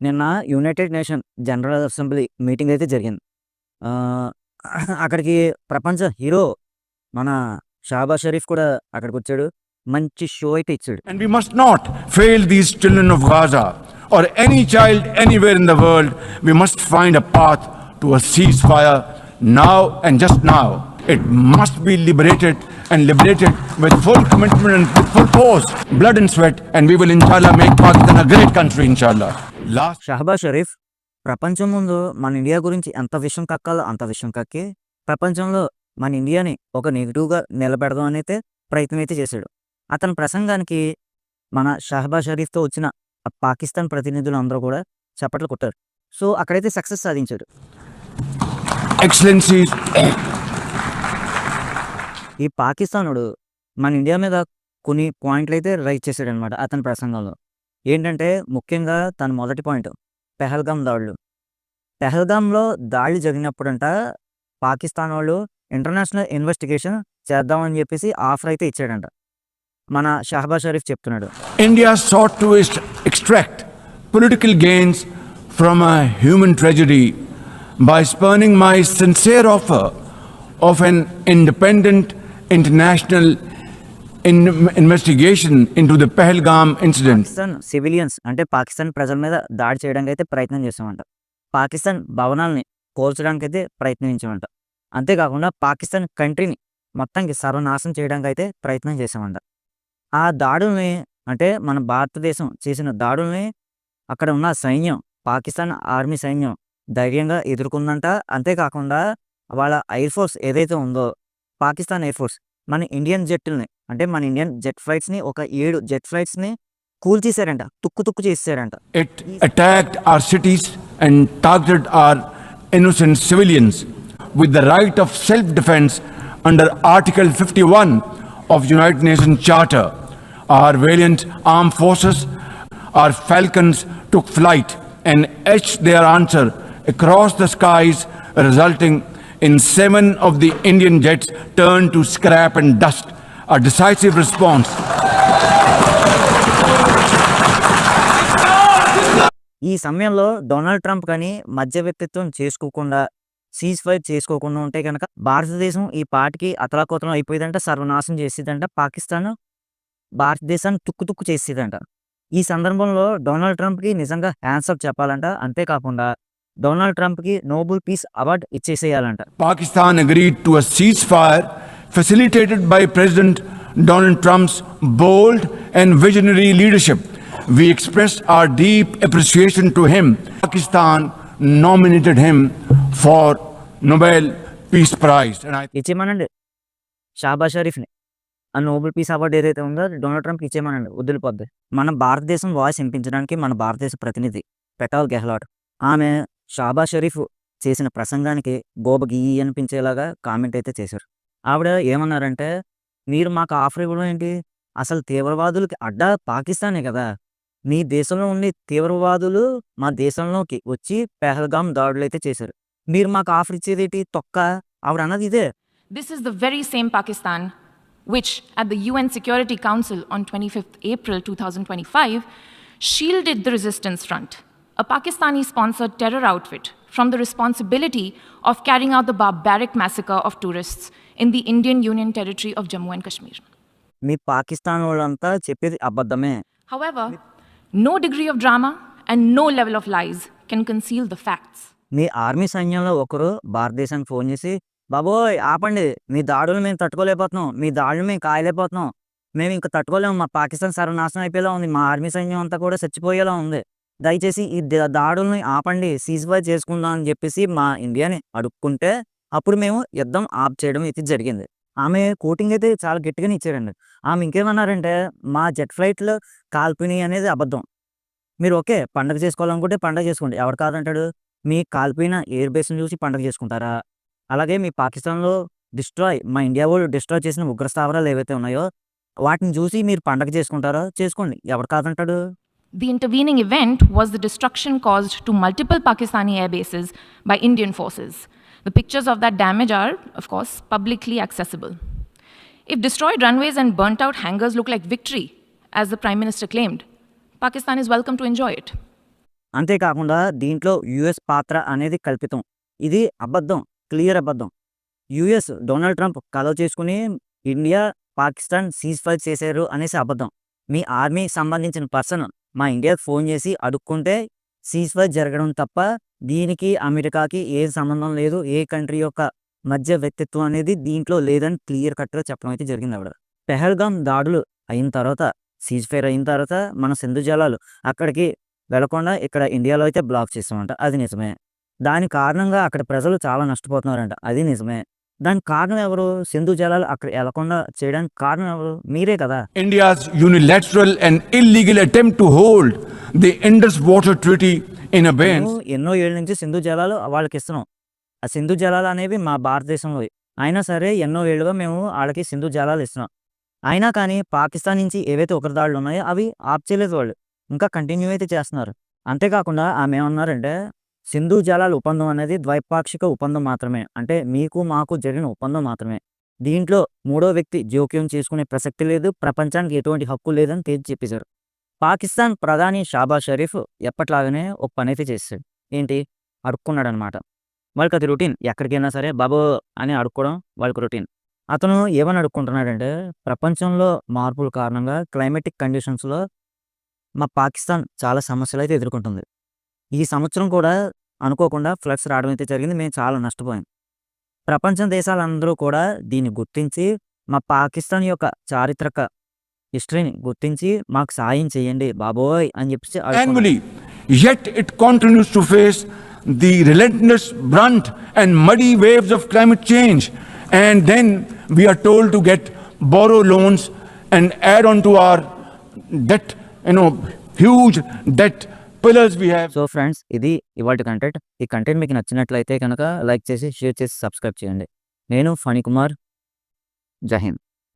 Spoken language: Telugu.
నిన్న United Nation General Assembly meeting అయితే జరిగింది. అక్కడికి ప్రపంచ హీరో మన షాబా షరీఫ్ కూడా అక్కడికి వచ్చాడు మంచి షో అయితే ఇచ్చాడు. And we must not fail these children of Gaza or any child anywhere in the world we must find a path to a ceasefire now and just now it must be liberated and liberated with full commitment and full force blood and sweat and we will ఇన్షాల్లా make Pakistan a great country ఇన్షాల్లా Last 'షహబాజ్ షరీఫ్' ప్రపంచం ముందు మన ఇండియా గురించి ఎంత విషం కక్కాలో అంత విషం కక్కి, ప్రపంచంలో మన ఇండియాని ఒక నెగెటివ్‌గా నిలబెడదాం అనైతే ప్రయత్నం అయితే చేశాడు. అతని ప్రసంగానికి మన 'షహబాజ్ షరీఫ్‌తో' వచ్చిన పాకిస్తాన్ ప్రతినిధులందరూ కూడా చప్పట్లు కొట్టారు. సో, అక్కడైతే సక్సెస్ సాధించాడు. Excellencies, ఈ పాకిస్తానోడు మన ఇండియా మీద కొన్ని పాయింట్లయితే రైజ్ చేశాడనమాట అతని ప్రసంగంలో. ఏంటంటే ముఖ్యంగా తన మొదటి పాయింట్ పెహల్గామ్ దాడులు. పెహల్గాంలో దాడులు జరిగినప్పుడంట పాకిస్తాన్ వాళ్ళు ఇంటర్నేషనల్ ఇన్వెస్టిగేషన్ చేద్దామని చెప్పేసి ఆఫర్ అయితే ఇచ్చాడంట. మన షహబాజ్ షరీఫ్ చెప్తున్నాడు. India sought to extract political games from a human tragedy by spurning my sincere offer of an independent international in- investigation into the Pahalgam incident. Pakistan civilians అంటే పాకిస్తాన్ ప్రజల మీద దాడి చేయడానికి అయితే ప్రయత్నం చేసామంట. పాకిస్తాన్ భవనాల్ని కూల్చడానికైతే ప్రయత్నించామంట. అంతేకాకుండా పాకిస్తాన్ కంట్రీని మొత్తానికి సర్వనాశనం చేయడానికి అయితే ప్రయత్నం చేసామంట. ఆ దాడుల్ని అంటే మన భారతదేశం చేసిన దాడుల్ని అక్కడ ఉన్న సైన్యం పాకిస్తాన్ ఆర్మీ సైన్యం ధైర్యంగా ఎదుర్కొందంట. అంతేకాకుండా వాళ్ళ ఎయిర్ ఫోర్స్ ఏదైతే ఉందో పాకిస్తాన్ ఎయిర్ ఫోర్స్ మన ఇండియన్ జెట్టుల్ని అంటే మన ఇండియన్ జెట్ ఫ్లైట్స్‌ని ఒక 7 జెట్ ఫ్లైట్స్‌ని కూల్చేశారంట. తుక్కు తుక్కు చేసేసారంట. It attacked our cities and targeted our innocent civilians with the right of self-defense under Article 51 of United Nations Charter. Our valiant armed forces, our falcons took flight and etched their answer across the skies, resulting in seven of the Indian jets turned to scrap and dust. A decisive response. ఈ సమయంలో డొనాల్డ్ ట్రంప్ కానీ మధ్య వ్యక్తిత్వం చేసుకోకుండా సీజ్ ఫైర్ చేసుకోకుండా ఉంటే కనుక భారతదేశం ఈ పాటికి అతలాకుతలం అయిపోయేదంట సర్వనాశనం చేసేదంట పాకిస్తాన్ భారతదేశాన్ని తుక్కు తుక్కు చేసేదంట. ఈ సందర్భంలో డొనాల్డ్ ట్రంప్కి నిజంగా హ్యాండ్సప్ చెప్పాలంట అంతేకాకుండా డొనాల్డ్ ట్రంప్కి నోబెల్ పీస్ అవార్డు ఇచ్చేసేయాలంట. Pakistan agreed to a ceasefire facilitated by President Donald Trump's bold and visionary leadership. We expressed our deep appreciation to him. Pakistan nominated him for Nobel Peace Prize. And I ఇచ్చేయమనండి షాబాజ్ షరీఫ్ని ఆ నోబెల్ పీస్ అవార్డు ఏదైతే ఉందో డొనాల్డ్ ట్రంప్కి ఇచ్చేయమనండి వదిలిపోద్ది మన భారతదేశం వాయిస్ వినిపించడానికి మన భారతదేశ ప్రతినిధి పెటాల్ గెహ్లాట్ ఆమె షాబా షరీఫ్ చేసిన ప్రసంగానికి గోబ గీ అనిపించేలాగా కామెంట్ అయితే చేశారు ఆవిడ ఏమన్నారంటే మీరు మాకు ఆఫర్ ఇవ్వడం ఏంటి? అసలు తీవ్రవాదులకి అడ్డా పాకిస్తానే కదా! మీ దేశంలో ఉండే తీవ్రవాదులు మా దేశంలోకి వచ్చి పెహల్గాం దాడులు అయితే చేశారు. మీరు మాకు ఆఫర్ ఇచ్చేది ఏంటి? తొక్క? ఆవిడ అన్నది ఇదే. This is the very same Pakistan which at the UN Security Council on twenty fifth April two thousand twenty five shield the resistance front a Pakistani sponsored terror out from the responsibility of carrying out the barbaric massacre of tourists in the Indian Union territory of Jammu and Kashmir. మీ పాకిస్తాన్ వాళ్ళంతా చెప్పేది అబద్ధమే However, no degree of drama and no level of lies can conceal the facts. మీ ఆర్మీ సైన్యంలో ఒకరు భారతదేశానికి ఫోన్ చేసి బాబోయ్ ఆపండి మీ దాడులు మేము తట్టుకోలేకపోతున్నాం మీ దాడులు మేము కాయలేకపోతున్నాం మేము ఇంకా తట్టుకోలేము మా పాకిస్తాన్ సర్వనాశనం అయిపోయేలా ఉంది మా ఆర్మీ సైన్యం అంతా కూడా చచ్చిపోయేలా ఉంది దయచేసి ఈ ద- దాడుల్ని ఆపండి సీజ్ఫైర్ చేసుకుందాం అని చెప్పేసి మా ఇండియాని అడుక్కుంటే అప్పుడు మేము యుద్ధం ఆప్ చేయడం అయితే జరిగింది. ఆమె కోటింగ్ అయితే చాలా గట్టిగానే ఇచ్చారండి. ఆమె ఇంకేమన్నారంటే మా జెట్ ఫ్లైట్లు కాల్పిని అనేది అబద్ధం. మీరు ఓకే పండగ చేసుకోవాలనుకుంటే పండగ చేసుకోండి. ఎవరు కాదంటాడు? మీ కాల్పోయిన ఎయిర్ బేస్ని చూసి పండగ చేసుకుంటారా? అలాగే మీ పాకిస్తాన్లో డిస్ట్రాయ్ మా ఇండియా వాళ్ళు డిస్ట్రాయ్ చేసిన ఉగ్ర స్థావరాలు ఏవైతే ఉన్నాయో వాటిని చూసి మీరు పండగ చేసుకుంటారో చేసుకోండి. ఎవరు కాదంటాడు? The intervening event was the destruction caused to multiple Pakistani air bases by Indian forces. The pictures of that damage are, of course, publicly accessible. If destroyed runways and burnt out hangars look like victory, as the Prime Minister claimed, Pakistan is welcome to enjoy it. అంతేకాకుండా దీంట్లో యుఎస్ పాత్ర అనేది కల్పితం ఇది అబద్ధం క్లియర్ అబద్ధం యుఎస్ డొనాల్డ్ ట్రంప్ కలవ చేసుకుని ఇండియా పాకిస్తాన్ సీజ్ ఫైర్ చేశారు అనేసి అబద్ధం మీ ఆర్మీకి సంబంధించిన పర్సన్ మా ఇండియాకి ఫోన్ చేసి అడుక్కుంటే సీజ్ ఫైర్ జరగడం తప్ప దీనికి అమెరికాకి ఏ సంబంధం లేదు. ఏ కంట్రీ యొక్క మధ్య వ్యక్తిత్వం అనేది దీంట్లో లేదని క్లియర్ కట్గా చెప్పడం అయితే జరిగింది ఆవిడ. పెహల్గాం దాడులు అయిన తర్వాత సీజ్ ఫైర్ అయిన తర్వాత మన సింధు జలాలు అక్కడికి వెళ్ళకుండా ఇక్కడ ఇండియాలో అయితే బ్లాక్ చేస్తామంట అది నిజమే. దాని కారణంగా అక్కడ ప్రజలు చాలా నష్టపోతున్నారంట. అది నిజమే. దానికి కారణం ఎవరు? సింధు జలాలు అక్కడ వెళ్ళకుండా చేయడానికి కారణం ఎవరు? మీరే కదా. Unilateral and illegal attempt to hold the Indus Water Treaty in abeyance. మేము ఎన్నో ఏళ్ళ నుంచి సింధు జలాలు వాళ్ళకి ఇస్తున్నాం. ఆ సింధు జలాలు అనేవి మా భారతదేశంలో అయినా సరే ఎన్నో ఏళ్ళుగా మేము వాళ్ళకి సింధు జలాలు ఇస్తున్నాం. అయినా కానీ పాకిస్తాన్ నుంచి ఏవైతే ఒకరి దాడులు ఉన్నాయో అవి ఆప్ చేయలేదు వాళ్ళు. ఇంకా కంటిన్యూ అయితే చేస్తున్నారు. అంతేకాకుండా ఆమె ఏమన్నారంటే సింధు జలాల ఒప్పందం అనేది ద్వైపాక్షిక ఒప్పందం మాత్రమే. అంటే మీకు మాకు జరిగిన ఒప్పందం మాత్రమే. దీంట్లో మూడో వ్యక్తి జోక్యం చేసుకునే ప్రసక్తి లేదు ప్రపంచానికి ఎటువంటి హక్కు లేదని తేల్చి చెప్పేశారు. పాకిస్తాన్ ప్రధాని షాబా షరీఫ్ ఎప్పట్లాగానే ఒక పని అయితే చేస్తాడు ఏంటి? అడుక్కున్నాడనమాట. వాళ్ళకి అది రొటీన్. ఎక్కడికైనా సరే బాబు అని అడుక్కోవడం వాళ్ళకి రొటీన్. అతను ఏమని అడుక్కుంటున్నాడంటే ప్రపంచంలో మార్పుల కారణంగా క్లైమేటిక్ కండిషన్స్లో మా పాకిస్తాన్ చాలా సమస్యలు అయితే ఎదుర్కొంటుంది. ఈ సంవత్సరం కూడా అనుకోకుండా ఫ్లడ్స్ రావడం అయితే జరిగింది మేము చాలా నష్టపోయాం ప్రపంచ దేశాలందరూ కూడా దీన్ని గుర్తించి మా పాకిస్తాన్ యొక్క చారిత్రక హిస్టరీని గుర్తించి మాకు సాయం చేయండి బాబోయ్ అని చెప్పి annually, yet it continues to face the relentless brunt and muddy waves of climate change. And then we are told to get borrow loans and add on to our debt, you know, huge debt. So friends ఇది ఇవాళ కంటెంట్ ఈ కంటెంట్ మీకు నచ్చినట్లయితే కనుక లైక్ చేసి షేర్ చేసి సబ్స్క్రైబ్ చేయండి. నేను ఫణి కుమార్ జహింద్